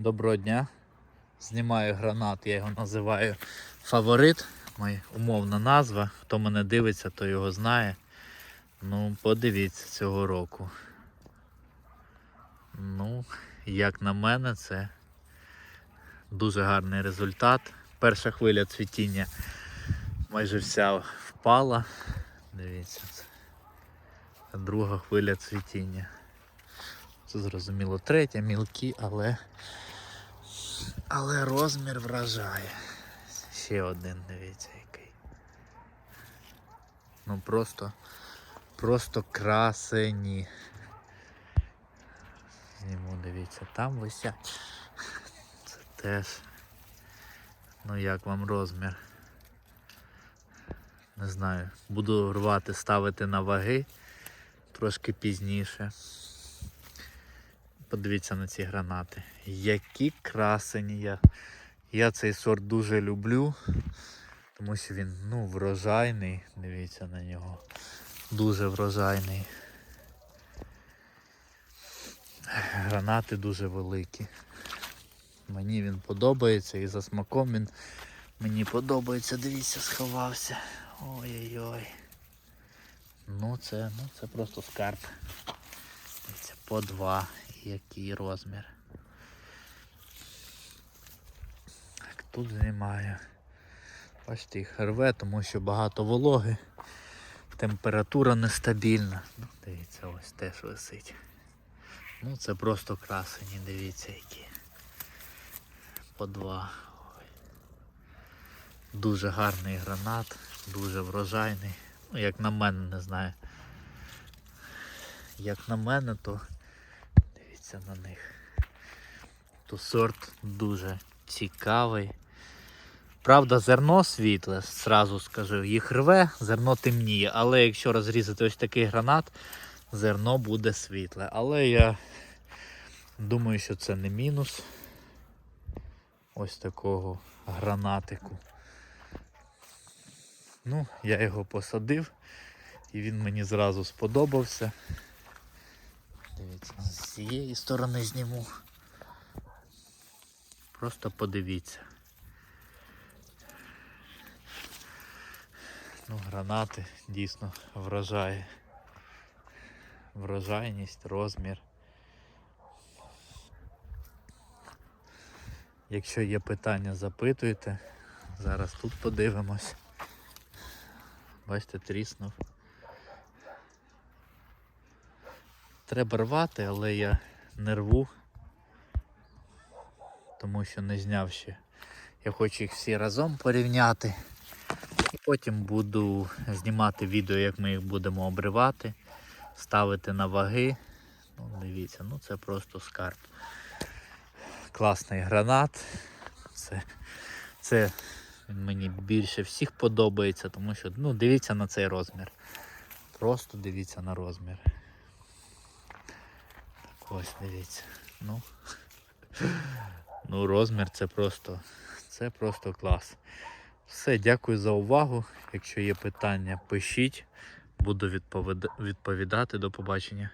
Доброго дня. Знімаю гранат, я його називаю фаворит. Моя умовна назва. Хто мене дивиться, то його знає. Ну, подивіться цього року. Ну, як на мене, це дуже гарний результат. Перша хвиля цвітіння майже вся впала. Дивіться. Друга хвиля цвітіння. Це зрозуміло третя, мілкі, але. Але розмір вражає. Ще один, дивіться який. Ну просто. Просто красені. Зніму, дивіться, там висять. Це теж. Ну як вам розмір? Не знаю. Буду рвати, ставити на ваги трошки пізніше. Подивіться на ці гранати. Які красені. Я, я цей сорт дуже люблю, тому що він ну, врожайний. Дивіться на нього. Дуже врожайний. Гранати дуже великі. Мені він подобається і за смаком він мені подобається. Дивіться, сховався. Ой-ой-ой. Ну це, ну це просто скарб. Дивіться, по два. Який розмір. Так, тут знімаю. Бачите, їх рве, тому що багато вологи. Температура нестабільна. Ну, дивіться, ось теж висить. Ну це просто красені, дивіться які. По два. Ой. Дуже гарний гранат, дуже врожайний. Ну, як на мене, не знаю. Як на мене, то дивіться на них. То сорт дуже цікавий. Правда, зерно світле, зразу скажу, їх рве, зерно темніє, але якщо розрізати ось такий гранат, зерно буде світле. Але я думаю, що це не мінус ось такого гранатику. Ну, я його посадив і він мені зразу сподобався. Дивіться, з цієї сторони зніму. Просто подивіться. Ну, гранати дійсно вражає. Врожайність, розмір. Якщо є питання, запитуйте. Зараз тут подивимось. Бачите, тріснув. Треба рвати, але я не рву, тому що не зняв ще. Я хочу їх всі разом порівняти. І потім буду знімати відео, як ми їх будемо обривати, ставити на ваги. Ну, дивіться, ну це просто скарб. Класний гранат. Це, це мені більше всіх подобається, тому що ну, дивіться на цей розмір. Просто дивіться на розмір. Ось дивіться. Ну, ну розмір це просто, це просто клас. Все, дякую за увагу. Якщо є питання, пишіть. Буду відповідати. До побачення.